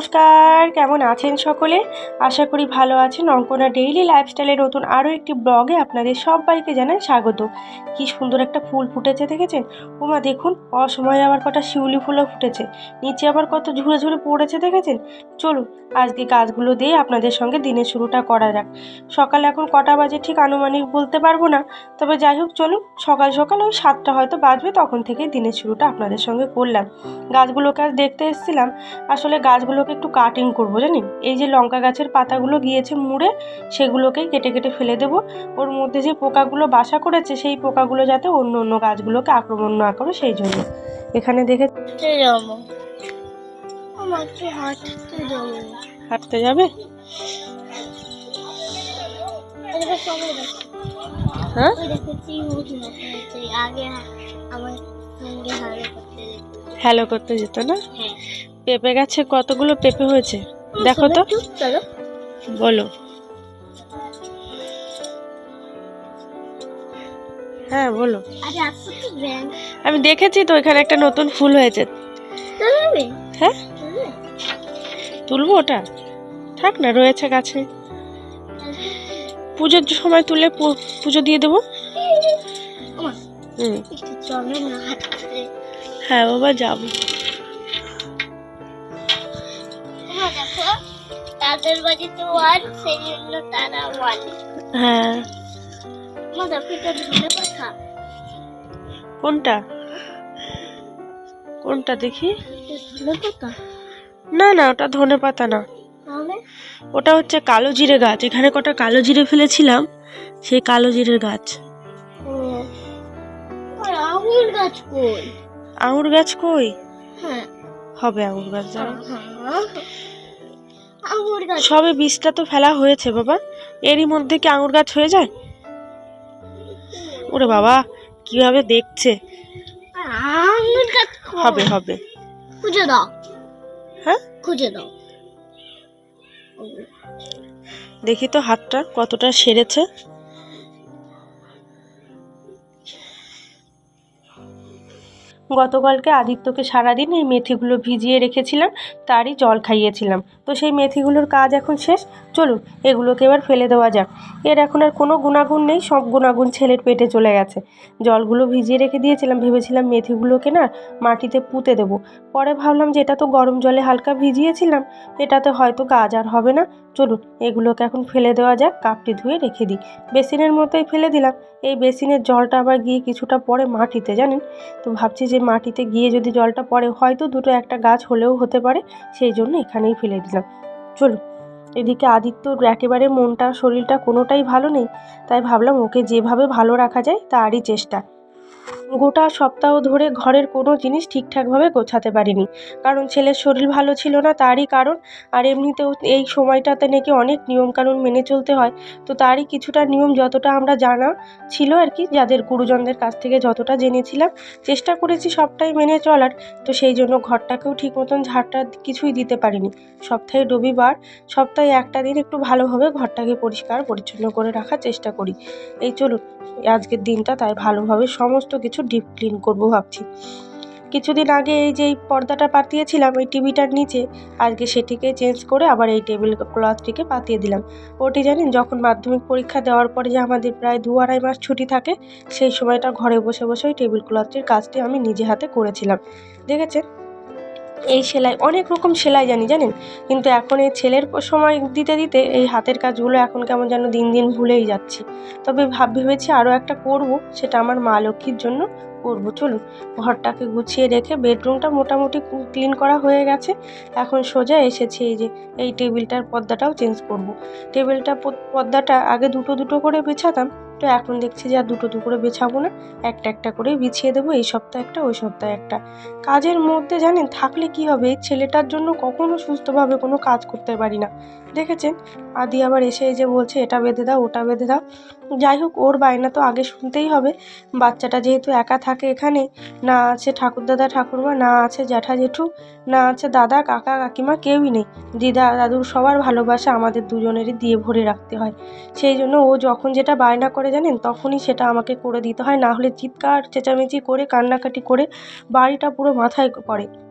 নমস্কার, কেমন আছেন সকলে? আশা করি ভালো আছেন। অঙ্কনা ডেইলি লাইফস্টাইলের নতুন আরও একটি ব্লগে আপনাদের সবাইকে জানাই স্বাগত। কি সুন্দর একটা ফুল ফুটেছে, দেখেছেন? ওমা, দেখুন, অসময়ে আবার কটা শিউলি ফুলও ফুটেছে। নিচে আবার কত ঝুড়ে ঝুড়ে পড়েছে, দেখেছেন? চলুন, আজকে গাছগুলো দিয়ে আপনাদের সঙ্গে দিনের শুরুটা করা যাক। সকাল এখন কটা বাজে ঠিক আনুমানিক বলতে পারব না। তবে যাই হোক, চলুন, সকাল সকাল ওই সাতটা হয়তো বাজবে, তখন থেকেই দিনের শুরুটা আপনাদের সঙ্গে করলাম। গাছগুলোকে আজ দেখতে এসেছিলাম। আসলে গাছগুলোকে একটু কাটিং করব জানেন এই যে লঙ্কা গাছের পাতাগুলো গিয়েছে মুড়ে সেগুলোকেই কেটে কেটে ফেলে দেবো। ওর মধ্যে যে পোকাগুলো বাসা করেছে সেই পোকাগুলো যাতে অন্য অন্য গাছগুলোকে আক্রমণ না করে সেই জন্য। এখানে দেখে হাঁটতে যাব। হ্যাঁ? আগে আমার হ্যালো করতে যেত না? হ্যাঁ। পেঁপে গাছে কতগুলো পেঁপে হয়েছে? দেখো তো। বলো। হ্যাঁ বলো। আমি দেখেছি তো এখানে একটা নতুন ফুল হয়েছে। হ্যাঁ? তুলবো? ওটা? থাক না রয়েছে গাছে। পুজোর সময় তুলে পুজো দিয়ে দেবো। হুম। হ্যাঁ বাবা যাব। তাদের বাড়িতে ওয়ান সেই জন্য তারা ওয়ান হ্যাঁ। ধনে কোনটা? কোনটা দেখি? ধনে পাতা না না ওটা ধনে পাতা না। ওটা হচ্ছে কালো জিরে গাছ। এখানে কটা কালো জিরে ফেলেছিলাম সেই কালো জিরের গাছ। আঙুর গাছ কই? আঙুর গাছ কই? হ্যাঁ। হবে আঙুর গাছ দাঁড়াও। গাছ। সবে বীজটা তো ফেলা হয়েছে বাবা। এরই মধ্যে কি আঙুর গাছ হয়ে যায়? ওরে বাবা কীভাবে দেখছে? গাছ হবে হবে। খুঁজে দাও। হ্যাঁ? খুঁজে দাও। দেখি তো হাতটা কতটা সেরেছে। গতকালকে আদিত্যকে সারাদিন এই মেথিগুলো ভিজিয়ে রেখেছিলাম তারই জল খাইয়েছিলাম। তো সেই মেথিগুলোর কাজ এখন শেষ। চলুন, এগুলোকে এবার ফেলে দেওয়া যাক। এর এখন আর কোনো গুণাগুণ নেই, সব গুণাগুণ ছেলের পেটে চলে গেছে। জলগুলো ভিজিয়ে রেখে দিয়েছিলাম, ভেবেছিলাম মেথিগুলোকে না মাটিতে পুঁতে দেবো। পরে ভাবলাম যে এটা তো গরম জলে হালকা ভিজিয়েছিলাম এটাতে হয়তো কাজ আর হবে না। চলুন, এগুলোকে এখন ফেলে দেওয়া যাক, কাপটি ধুয়ে রেখে দিই। বেসিনের মতোই ফেলে দিলাম। এই বেসিনের জলটা আবার গিয়ে কিছুটা পরে মাটিতে, জানেন? তো ভাবছি যে মাটিতে গিয়ে যদি জলটা পড়ে, হয়তো দুটো একটা গাছ হলেও হতে পারে, সেই জন্য এখানেই ফেলে দিলাম। চলুন, এদিকে আদিত্যর একেবারে মনটা, শরীরটা কোনোটাই ভালো নেই, তাই ভাবলাম ওকে যেভাবে ভালো রাখা যায় তারই চেষ্টা। গোটা সপ্তাহ ধরে ঘরের কোনো জিনিস ঠিকঠাকভাবে গোছাতে পারিনি। কারণ ছেলের শরীর ভালো ছিল না, তারই কারণ। আর এমনিতেও এই সময়টাতে নাকি অনেক নিয়মকানুন মেনে চলতে হয়। তো তারই কিছুটা নিয়ম যতটা আমরা জানা ছিল আর কি, যাদের গুরুজনদের কাছ থেকে যতটা জেনেছিলাম, চেষ্টা করেছি সবটাই মেনে চলার। তো সেই জন্য ঘরটাকেও ঠিক মতন ঝাড়টা কিছুই দিতে পারিনি। সপ্তাহে রবিবার, সপ্তাহে একটা দিন একটু ভালোভাবে ঘরটাকে পরিষ্কার পরিচ্ছন্ন করে রাখার চেষ্টা করি। এই চলুন, আজকের দিনটা তাই ভালোভাবে সমস্ত কিছু ডিপ ক্লিন করব ভাবছি। কিছুদিন আগে এই যে পর্দাটা পাতিয়েছিলাম এই টিভিটার নিচে, আজকে সেটিকে চেঞ্জ করে আবার এই টেবিল ক্লথটিকে পাতিয়ে দিলাম। ওটি জানেন, যখন মাধ্যমিক পরীক্ষা দেওয়ার পরে যে আমাদের প্রায় দু আড়াই মাস ছুটি থাকে, সেই সময়টা ঘরে বসে বসে ওই টেবিল ক্লথটির কাজটি আমি নিজে হাতে করেছিলাম। দেখেছেন? এই সেলাই, অনেক রকম সেলাই জানি, জানেন? কিন্তু এখন এই ছেলের সময় দিতে দিতে এই হাতের কাজগুলো এখন কেমন যেন দিন দিন ভুলেই যাচ্ছি। তবে ভাব ভেবেছি আরও একটা করব, সেটা আমার মা লক্ষ্মীর জন্য করব। চলুন, ঘরটাকে গুছিয়ে রেখে বেডরুমটা মোটামুটি ক্লিন করা হয়ে গেছে। এখন সোজা এসেছি, এই যে এই টেবিলটার পর্দাটাও চেঞ্জ করব। টেবিলটা পর্দাটা আগে দুটো দুটো করে বিছাতাম তো এখন দেখছি যে আর দুটো দু করে বেছাবো না। একটা একটা করে বিছিয়ে দেবো, এই সপ্তাহে একটা, ওই সপ্তাহে একটা। কাজের মধ্যে জানেন, থাকলে কি হবে? এই ছেলেটার জন্য কখনো সুস্থভাবে কোনো কাজ করতে পারি না। দেখেছেন? আদি আবার এসে এই যে বলছে, এটা বেঁধে দাও, ওটা বেঁধে দাও। যাই হোক, ওর বায়না তো আগে শুনতেই হবে। বাচ্চাটা যেহেতু একা থাকে এখানে, না আছে ঠাকুরদাদা ঠাকুরমা, না আছে জ্যাঠা জেঠু, না আছে দাদা, কাকা, কাকিমা কেউই নেই। দিদা দাদুর সবার ভালোবাসা আমাদের দুজনেরই দিয়ে ভরে রাখতে হয়। সেই জন্য ও যখন যেটা বায়না করে জানেন, তখনই সেটা আমাকে করে দিতে হয়। না হলে চিৎকার, চেঁচামেচি করে, কান্নাকাটি করে বাড়িটা পুরো মাথায় পড়ে।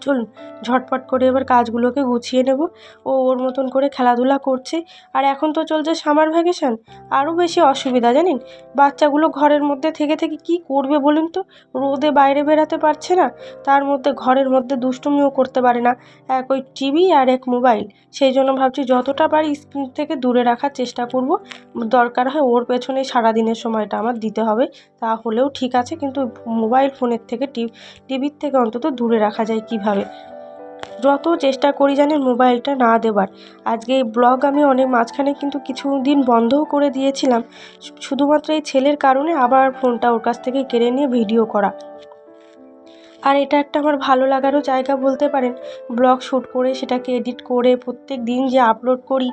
চলুন, ঝটপট করে এবার কাজগুলোকে গুছিয়ে নেব। ও ওর মতন করে খেলাধুলা করছে। আর এখন তো চলছে সামার ভ্যাকেশন। আরও বেশি অসুবিধা, জানেন? বাচ্চাগুলো ঘরের মধ্যে থেকে থেকে কি করবে বলুন তো? রোদে বাইরে বেরাতে পারছে না। তার মধ্যে ঘরের মধ্যে দুষ্টুমিও করতে পারে না। এক ওই টিভি আর এক মোবাইল। সেই জন্য ভাবছি যতটা পারি স্ক্রিন থেকে দূরে রাখার চেষ্টা করব। দরকার হয় ওর পেছনে সারাদিনের সময়টা আমার দিতে হবে। তাহলেও ঠিক আছে, কিন্তু মোবাইল ফোনের থেকে টিভির থেকে অন্তত দূরে রাখা যায় কীভাবে? যত চেষ্টা করি জানেন মোবাইলটা না দেবার। আজকে এই ব্লগ আমি অনেক মাঝখানে কিন্তু কিছু দিন বন্ধও করে দিয়েছিলাম। শুধুমাত্র এই ছেলের কারণে আবার ফোনটা ওর কাছ থেকে কেড়ে নিয়ে ভিডিও করা। আর এটা একটা আমার ভালো লাগারও জায়গা বলতে পারেন। ব্লগ শ্যুট করে সেটাকে এডিট করে প্রত্যেক দিন যে আপলোড করি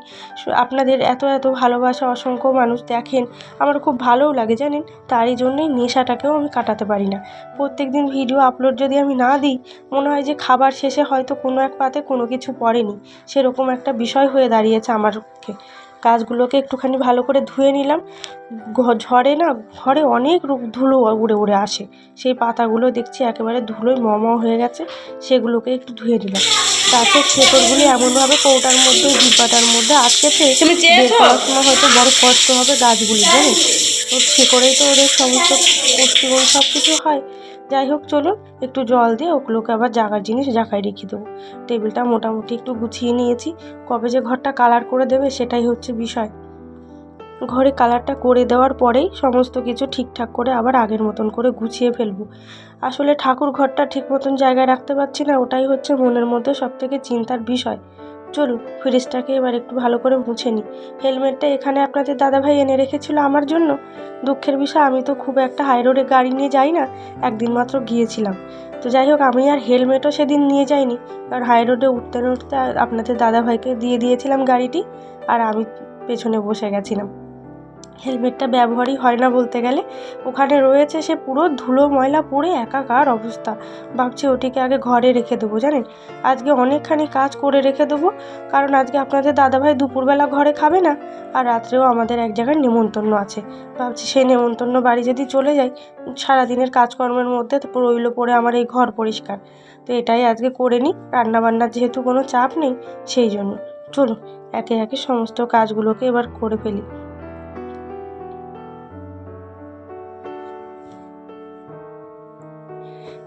আপনাদের এত এত ভালোবাসা অসংখ্য মানুষ দেখেন, আমার খুব ভালোও লাগে জানেন। তারই জন্যই নেশাটাকেও আমি কাটাতে পারি না। প্রত্যেক দিন ভিডিও আপলোড যদি আমি না দিই, মনে হয় যে খাবার শেষে হয়তো কোনো এক পাতে কোনো কিছু পড়েনি। সেরকম একটা বিষয় হয়ে দাঁড়িয়েছে আমার পক্ষে। কাজগুলোকে একটুখানি ভালো করে ধুয়ে নিলাম। ঝড়ে না ঘরে অনেক ধুলো উড়ে উড়ে আসে। সেই পাতাগুলো দেখছি একেবারে ধুলোয় ম ম হয়ে গেছে সেগুলোকে একটু ধুয়ে নিলাম। তারপর শেকড়গুলি এমনভাবে কৌটার মধ্যে ডিব্বাটার মধ্যে আটকেছে বের করার সময় হয়তো বড় কষ্ট হবে গাছগুলি জানেন তো শেকড়েই তো ওদের সমস্ত পুষ্টিগুণ সব কিছু হয়। যাই হোক চলুন একটু জল দিয়ে ওগুলোকে আবার জাগার জিনিস জাগায় রেখে দেবো। টেবিলটা মোটামুটি একটু গুছিয়ে নিয়েছি। কবে যে ঘরটা কালার করে দেবে সেটাই হচ্ছে বিষয়। ঘরে কালারটা করে দেওয়ার পরেই সমস্ত কিছু ঠিকঠাক করে আবার আগের মতন করে গুছিয়ে ফেলব। আসলে ঠাকুর ঘরটা ঠিক মতন জায়গায় রাখতে পারছি না, ওটাই হচ্ছে মনের মধ্যে সবথেকে চিন্তার বিষয়। চলুন, ফ্রিজটাকে এবার একটু ভালো করে মুছে নিই। হেলমেটটা এখানে আপনাদের দাদাভাই এনে রেখেছিল আমার জন্য। দুঃখের বিষয়, আমি তো খুব একটা হাই রোডে গাড়ি নিয়ে যাই না, একদিন মাত্র গিয়েছিলাম। তো যাই হোক, আমি আর হেলমেটও সেদিন নিয়ে যাইনি। কারণ হাই রোডে উঠতে উঠতে আপনাদের দাদাভাইকে দিয়ে দিয়েছিলাম গাড়িটি, আর আমি পেছনে বসে গেছিলাম। হেলমেটটা ব্যবহারই হয় না বলতে গেলে। ওখানে রয়েছে সে পুরো ধুলো ময়লা পড়ে একাকার অবস্থা। ভাবছি ওটিকে আগে ঘরে রেখে দেবো, জানেন? আজকে অনেকখানি কাজ করে রেখে দেবো, কারণ আজকে আপনাদের দাদাভাই দুপুরবেলা ঘরে খাবে না, আর রাত্রেও আমাদের এক জায়গায় নেমন্তন্ন আছে। ভাবছি সেই নেমন্তন্ন বাড়ি যদি চলে যাই, সারাদিনের কাজকর্মের মধ্যে রইল পড়ে আমার এই ঘর পরিষ্কার। তো এটাই আজকে করে নিই, রান্নাবান্নার যেহেতু কোনো চাপ নেই, সেই জন্য। চলুন, একে একে সমস্ত কাজগুলোকে এবার করে ফেলি।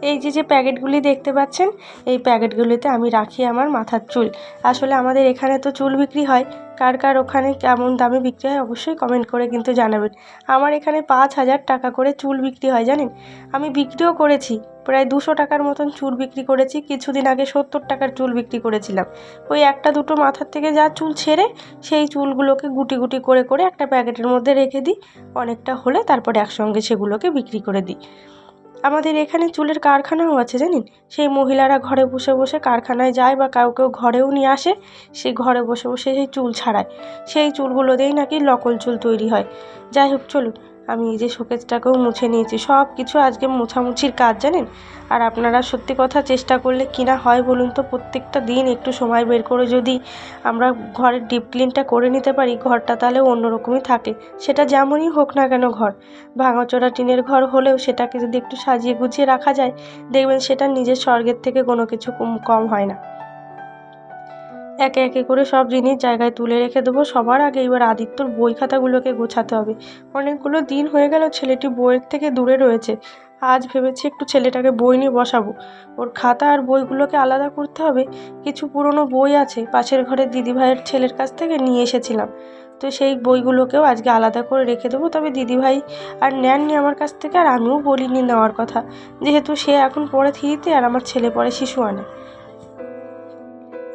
এই যে যে প্যাকেটগুলি দেখতে পাচ্ছেন, এই প্যাকেটগুলিতে আমি রাখি আমার মাথার চুল। আসলে আমাদের এখানে তো চুল বিক্রি হয়। কার কার ওখানে কেমন দামে বিক্রি হয় অবশ্যই কমেন্ট করে কিন্তু জানাবেন। আমার এখানে পাঁচ হাজার টাকা করে চুল বিক্রি হয় জানেন? আমি বিক্রিও করেছি, প্রায় দুশো টাকার মতন চুল বিক্রি করেছি। কিছুদিন আগে সত্তর টাকার চুল বিক্রি করেছিলাম। ওই একটা দুটো মাথার থেকে যা চুল ছেড়ে, সেই চুলগুলোকে গুটি গুটি করে করে একটা প্যাকেটের মধ্যে রেখে দিই। অনেকটা হলে তারপরে একসঙ্গে সেগুলোকে বিক্রি করে দিই। আমাদের এখানে চুলের কারখানাও আছে জানিন সেই মহিলারা ঘরে বসে বসে কারখানায় যায় বা কাউ কেউ ঘরেও নিয়ে আসে সেই ঘরে বসে বসে সেই চুল ছাড়ায়। সেই চুলগুলো দিয়েই নাকি লকল চুল তৈরি হয়। যাই হোক, চলুন। আমি এই যে শোকেসটাকেও মুছে নিয়েছি। সব কিছু আজকে মোছামুছির কাজ, জানেন? আর আপনারা সত্যি কথা চেষ্টা করলে কিনা হয় বলুন তো? প্রত্যেকটা দিন একটু সময় বের করে যদি আমরা ঘরের ডিপ ক্লিনটা করে নিতে পারি, ঘরটা তাহলে অন্যরকমই থাকে। সেটা যেমনই হোক না কেন ঘর। ভাঙাচোরা টিনের ঘর হলেও সেটাকে যদি একটু সাজিয়ে গুছিয়ে রাখা যায়, দেখবেন সেটা নিজের স্বর্গের থেকে কোনো কিছু কম- কম হয় না। একে একে করে সব জিনিস জায়গায় তুলে রেখে দেবো। সবার আগে এবার আদিত্যর বই খাতাগুলোকে গোছাতে হবে। অনেকগুলো দিন হয়ে গেল ছেলেটি বইয়ের থেকে দূরে রয়েছে। আজ ভেবেছি একটু ছেলেটাকে বই নিয়ে বসাবো। ওর খাতা আর বইগুলোকে আলাদা করতে হবে। কিছু পুরনো বই আছে। পাশের ঘরের দিদিভাইয়ের ছেলের কাছ থেকে নিয়ে এসেছিলাম। তো সেই বইগুলোকেও আজকে আলাদা করে রেখে দেবো। তবে দিদিভাই আর নেননি আমার কাছ থেকে আর আমিও বলিনি নেওয়ার কথা। যেহেতু সে এখন পড়ে থ্রিতে আর আমার ছেলে পড়ে শিশু আনে।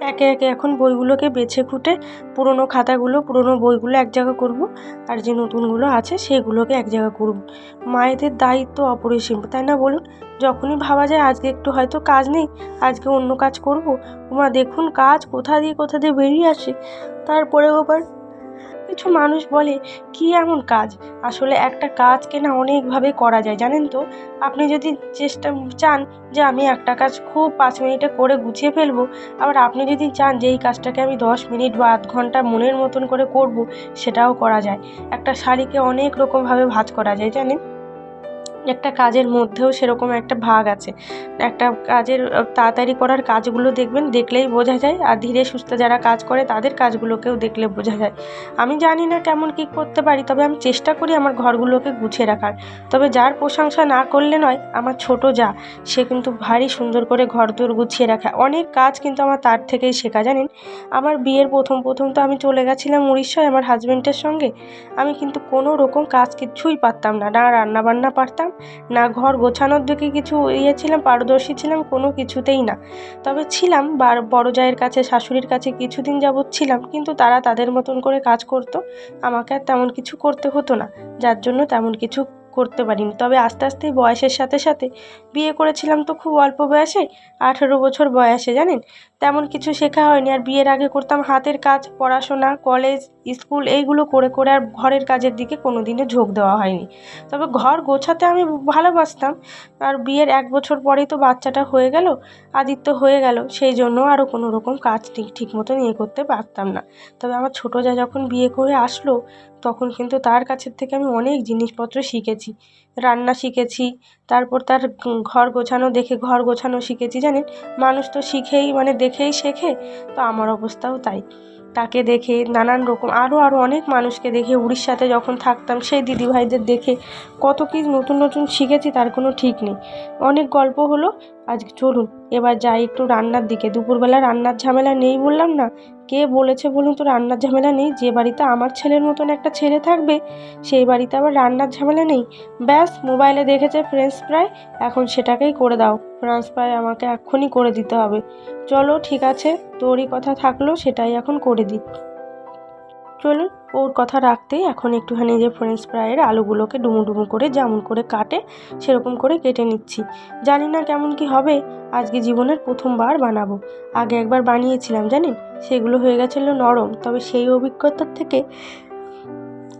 একে একে এখন বইগুলোকে বেছে খুঁটে পুরনো খাতাগুলো, পুরনো বইগুলো এক জায়গা করব। আর যে নতুনগুলো আছে সেগুলোকে এক জায়গা করব। মায়েদের দায়িত্ব অপরিসীম, তাই না বলুন? যখনই ভাবা যায় আজকে একটু হয়তো কাজ নেই, আজকে অন্য কাজ করব। ওমা দেখুন কাজ কোথা দিয়ে কোথা দিয়ে বেরিয়ে আসে। তারপরে আবার কিছু মানুষ বলে, কি এমন কাজ? আসলে একটা কাজকে না অনেকভাবে করা যায়, জানেন তো? আপনি যদি চেষ্টা চান যে আমি একটা কাজ খুব পাঁচ মিনিটে করে গুছিয়ে ফেলব, আবার আপনি যদি চান যে এই কাজটাকে আমি দশ মিনিট বা আধ ঘণ্টা মনের মতন করে করব, সেটাও করা যায়। একটা শাড়িকে অনেক রকমভাবে ভাঁজ করা যায়, জানেন? একটা কাজের মধ্যেও সেরকম একটা ভাগ আছে। একটা কাজের তাড়াতাড়ি করার কাজগুলো দেখবেন, দেখলেই বোঝা যায়। আর ধীরে সুস্থে যারা কাজ করে, তাদের কাজগুলোকেও দেখলে বোঝা যায়। আমি জানি না কেমন কী করতে পারি, তবে আমি চেষ্টা করি আমার ঘরগুলোকে গুছিয়ে রাখার। তবে যার প্রশংসা না করলে নয়, আমার ছোট যা, সে কিন্তু ভারী সুন্দর করে ঘর দোর গুছিয়ে রাখে। অনেক কাজ কিন্তু আমার তার থেকেই শেখা, জানেন? আমার বিয়ের প্রথম প্রথম তো আমি চলে গেছিলাম উড়িষ্যায় আমার হাজব্যান্ডের সঙ্গে। আমি কিন্তু কোনো রকম কাজ কিচ্ছুই পারতাম না। না রান্না বান্না পারতাম না ঘর গোছানোর দিকে কিছু ইয়ে ছিলাম, পারদর্শী ছিলাম, কোনো কিছুতেই না। তবে ছিলাম, বার বড় জায়ের কাছে, শাশুড়ির কাছে কিছুদিন যাবৎ ছিলাম, কিন্তু তারা তাদের মতন করে কাজ করতো, আমাকে আর তেমন কিছু করতে হতো না, যার জন্য তেমন কিছু করতে পারিনি। তবে আস্তে আস্তে বয়সের সাথে সাথে বিয়ে করেছিলাম তো খুব অল্প বয়সে, আঠেরো বছর বয়সে, জানেন? তেমন কিছু শেখা হয়নি। আর বিয়ের আগে করতাম হাতের কাজ, পড়াশোনা, কলেজ, স্কুল, এইগুলো করে করে আর ঘরের কাজের দিকে কোনো দিনে ঝোঁক দেওয়া হয়নি। তবে ঘর গোছাতে আমি ভালোবাসতাম। আর বিয়ের এক বছর পরেই তো বাচ্চাটা হয়ে গেল, আদিত্য হয়ে গেল, সেই জন্য আরও কোনো রকম কাজ ঠিক ঠিক মতন ইয়ে করতে পারতাম না। তবে আমার ছোটো যা যখন বিয়ে করে আসলো, তখন কিন্তু তার কাছের থেকে আমি অনেক জিনিসপত্র শিখেছি। রান্না শিখেছি, তারপর তার ঘর গোছানো দেখে ঘর গোছানো শিখেছি, জানেন? মানুষ তো শিখেই মানে দেখেই শেখে, তো আমার অবস্থাও তাই। তাকে দেখে নানান রকম আরও আরও অনেক মানুষকে দেখে উড়িষ্যাতে যখন থাকতাম, সেই দিদিভাইদের দেখে কত কী নতুন নতুন শিখেছি তার কোনো ঠিক নেই। অনেক গল্প হলো আজকে চলুন, এবার যাই একটু রান্নার দিকে। দুপুরবেলা রান্নার ঝামেলা নেই বললাম না? কে বলেছে বলুন তো রান্নার ঝামেলা নেই? যে বাড়িতে আমার ছেলের মতন একটা ছেলে থাকবে, সেই বাড়িতে আবার রান্নার ঝামেলা নেই? ব্যাস, মোবাইলে দেখেছে ফ্রেঞ্চ ফ্রাই এখন সেটাকেই করে দাও। ফ্রেঞ্চ ফ্রাই আমাকে এক্ষুনি করে দিতে হবে। চলো, ঠিক আছে? তোরই কথা থাকল, সেটাই এখন করে দিই। চলুন, ওর কথা রাখতেই এখন একটুখানি যে ফ্রেঞ্চ ফ্রাইয়ের আলুগুলোকে ডুমো ডুমো করে যেমন করে কাটে, সেরকম করে কেটে নিচ্ছি। জানি না কেমন কি হবে, আজকে জীবনের প্রথমবার বানাবো। আগে একবার বানিয়েছিলাম জানেন সেগুলো হয়ে গেছিল নরম। তবে সেই অভিজ্ঞতার থেকে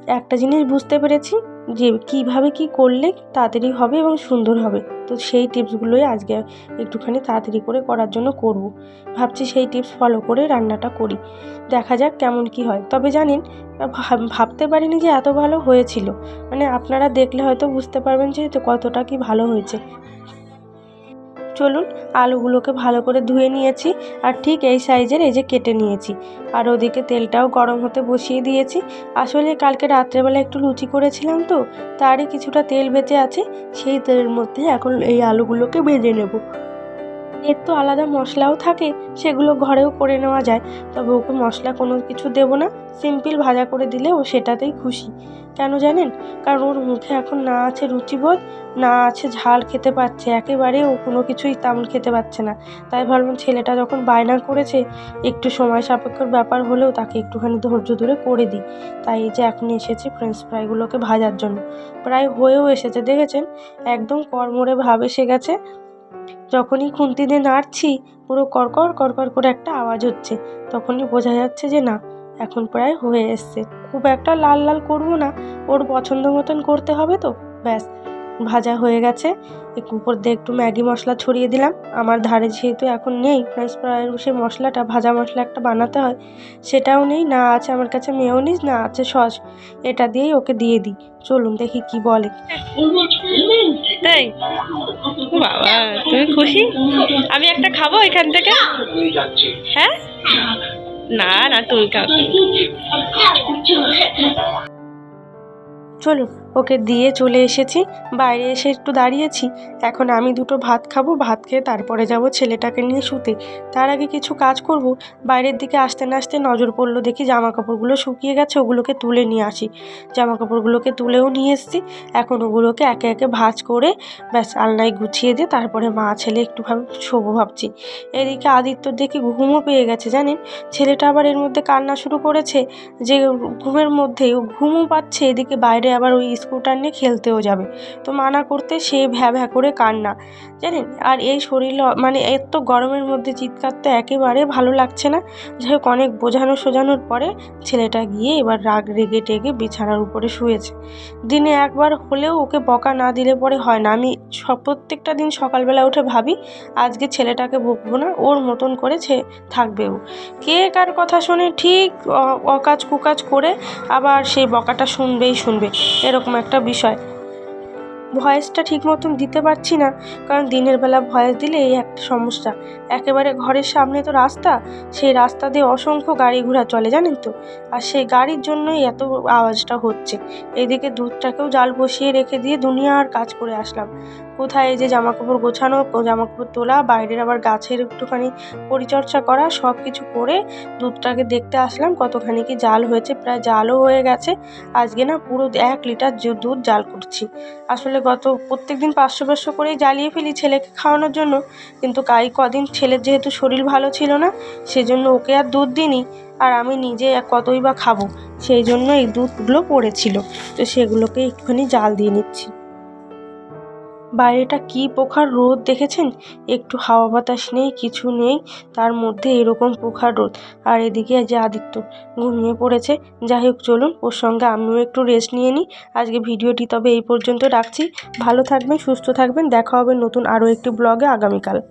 একটা জিনিস বুঝতে পেরেছি যে কীভাবে কি করলে তাড়াতাড়ি হবে এবং সুন্দর হবে। তো সেই টিপসগুলোই আজকে একটুখানি তাড়াতাড়ি করে করার জন্য করব। ভাবছি সেই টিপস ফলো করে রান্নাটা করি। দেখা যাক কেমন কি হয়। তবে জানেন, ভাব- ভাবতে পারিনি যে এত ভালো হয়েছিল। মানে আপনারা দেখলে হয়তো বুঝতে পারবেন যে কতটা কি ভালো হয়েছে। চলুন, আলুগুলোকে ভালো করে ধুয়ে নিয়েছি আর ঠিক এই সাইজের এই যে কেটে নিয়েছি। আর ওদিকে তেলটাও গরম হতে বসিয়ে দিয়েছি। আসলে কালকে রাত্রেবেলা একটু লুচি করেছিলাম তো, তারই কিছুটা তেল বেঁচে আছে, সেই তেলের মধ্যে এখন এই আলুগুলোকে ভেজে নেব। এর তো আলাদা মশলাও থাকে, সেগুলো ঘরেও করে নেওয়া যায়। তবে ওকে মশলা কোনো কিছু দেবো না, সিম্পল ভাজা করে দিলে ও সেটাতেই খুশি। কেন জানেন? কারণ ওর মুখে এখন না আছে রুচিবোধ, না আছে ঝাল খেতে পাচ্ছে, একেবারে ও কোনো কিছুই তেমন খেতে পাচ্ছে না। তাই ভাবলাম ছেলেটা যখন বায়না করেছে, একটু সময় সাপেক্ষর ব্যাপার হলেও তাকে একটুখানি ধৈর্য ধরে করে দিই। তাই এই যে এখন এসেছি ফ্রেঞ্চ ফ্রাইগুলোকে ভাজার জন্য। প্রায় হয়েও এসেছে, দেখেছেন? একদম কড়মড়ে ভাব এসে গেছে। যখনই খুন্তি দিয়ে নাড়ছি, পুরো করকর করকর করে একটা আওয়াজ হচ্ছে। তখনই বোঝা যাচ্ছে যে না, এখন প্রায় হয়ে এসছে। খুব একটা লাল লাল করব না, ওর পছন্দ মতন করতে হবে তো? ব্যাস। ভাজা হয়ে গেছে। একটু উপর দিয়ে একটু ম্যাগি মশলা ছড়িয়ে দিলাম। আমার ধারে যেহেতু এখন নেই ফ্রেঞ্চ ফ্রাইয়ের সে মশলাটা ভাজা মশলা একটা বানাতে হয় সেটাও নেই। না আছে আমার কাছে মেয়োনিজ না আছে সস এটা দিয়েই ওকে দিয়ে দিই। চলুন দেখি কি বলে। তাই বাবা তুমি খুশি? আমি একটা খাব এখান থেকে? হ্যাঁ? না না তুই খাও। চলুন। ওকে দিয়ে চলে এসেছি, বাইরে এসে একটু দাঁড়িয়েছি। এখন আমি দুটো ভাত খাব, ভাত খেয়ে তারপরে যাব ছেলেটাকে নিয়ে শুতে। তার আগে কিছু কাজ করব, বাইরের দিকে আসতে না আসতে নজর পড়ল, দেখি জামা কাপড়গুলো শুকিয়ে গেছে, ওগুলোকে তুলে নিয়ে আসি। জামা কাপড়গুলোকে তুলেও নিয়ে এসেছি, এখন ওগুলোকে একে একে ভাজ করে ব্যাস আলনায় গুছিয়ে দিয়ে তারপরে মা, ছেলে একটু ভাব শোবো ভাবছি। এদিকে আদিত্যর দেখি ঘুমও পেয়ে গেছে, জানেন? ছেলেটা আবার এর মধ্যে কান্না শুরু করেছে, যে ঘুমের মধ্যে ও ঘুমও পাচ্ছে, এদিকে বাইরে আবার ওই স্কুটার নিয়ে খেলতেও যাবে। তো মানা করতে সে ভ্যা ভ্যা করে কান্না। জানেন? আর এই শরীর মানে এত গরমের মধ্যে চিৎকার তো একেবারে ভালো লাগছে না। যাই হোক, অনেক বোঝানো সোজানোর পরে ছেলেটা গিয়ে এবার রাগ রেগে টেগে বিছানার উপরে শুয়েছে। দিনে একবার হলেও ওকে বকা না দিলে পরে হয় না। আমি প্রত্যেকটা দিন সকালবেলা উঠে ভাবি, আজকে ছেলেটাকে বকবো না, ওর মতন করে ছে থাকবে ও। কে কার কথা শুনে, ঠিক অকাজ কুকাজ করে আবার সেই বকাটা শুনবেই শুনবে। এরকম একটা বিষয়। ভয়েসটা ঠিক মতন দিতে পারছি না, কারণ দিনের বেলা ভয়েস দিলে এই একটা সমস্যা। একেবারে ঘরের সামনে তো রাস্তা, সেই রাস্তা দিয়ে অসংখ্য গাড়ি ঘোড়া চলে, জানেন তো? আর সেই গাড়ির জন্যই এত আওয়াজটা হচ্ছে। এদিকে দুধটাকেও জাল বসিয়ে রেখে দিয়ে দুনিয়া আর কাজ করে আসলাম। কোথায় যে জামা কাপড় গোছানো জামা কাপড় তোলা, বাইরের আবার গাছের একটুখানি পরিচর্যা করা সব কিছু করে দুধটাকে দেখতে আসলাম কতখানি কি জাল হয়েছে, প্রায় জালও হয়ে গেছে। আজকে না পুরো এক লিটার দুধ জাল করছি। আসলে গত প্রত্যেক দিন পাঁচশো পাঁচশো করেই জ্বালিয়ে ফেলি ছেলেকে খাওয়ানোর জন্য। কিন্তু কাই কদিন ছেলের যেহেতু শরীর ভালো ছিল না, সেজন্য ওকে আর দুধ দিইনি। আর আমি নিজে কতই বা খাব, সেই জন্য এই দুধগুলো পড়েছিল। তো সেগুলোকে একটুখানি জাল দিয়ে নিচ্ছি। বাইরেটা কি পোখার রোদ দেখেছেন? একটু হাওয়া বাতাস নেই, কিছু নেই, তার মধ্যে এরকম পোখার রোদ। আর এদিকে যে আদিত্য ঘুমিয়ে পড়েছে। যাই হোক, চলুন, ওর সঙ্গে আমিও একটু রেস্ট নিয়ে নিই। আজকে ভিডিওটি তবে এই পর্যন্ত রাখছি। ভালো থাকবেন, সুস্থ থাকবেন। দেখা হবে নতুন আরও একটি ব্লগে আগামীকাল।